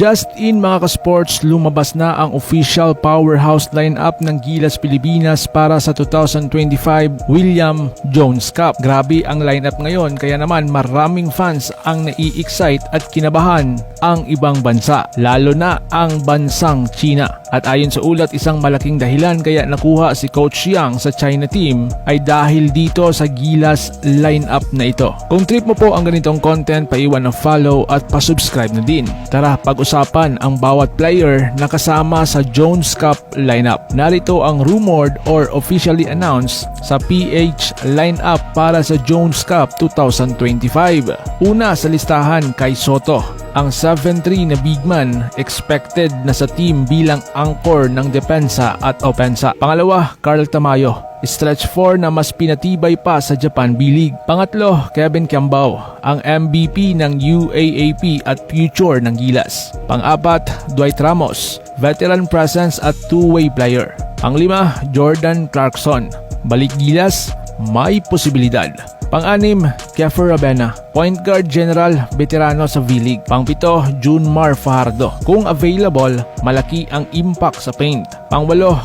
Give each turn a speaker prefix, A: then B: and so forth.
A: Just in mga ka-sports, lumabas na ang official powerhouse lineup ng Gilas Pilipinas para sa 2025 William Jones Cup. Grabe ang lineup ngayon kaya naman maraming fans ang nai-excite at kinabahan ang ibang bansa, lalo na ang bansang China. At ayon sa ulat, isang malaking dahilan kaya nakuha si Coach Yang sa China team ay dahil dito sa Gilas lineup na ito. Kung trip mo po ang ganitong content, paiwan ng follow at pasubscribe na din. Tara, pag-usapan ang bawat player na kasama sa Jones Cup lineup. Narito ang rumored or officially announced sa PH lineup para sa Jones Cup 2025. Una sa listahan kay Soto, ang 7'3 na big man expected na sa team bilang anchor ng depensa at opensa. Pangalawa, Carl Tamayo. Stretch 4 na mas pinatibay pa sa Japan B-League. Pangatlo, Kevin Kiambao, ang MVP ng UAAP at future ng Gilas. Pang-apat, Dwight Ramos, veteran presence at two-way player. Panglima, Jordan Clarkson, balik Gilas, may posibilidad. Pang-anim, Kefir Rabena, point guard general, veterano sa V-League. Pang-pito, Junmar Fajardo. Kung available, malaki ang impact sa paint. Pang-walo,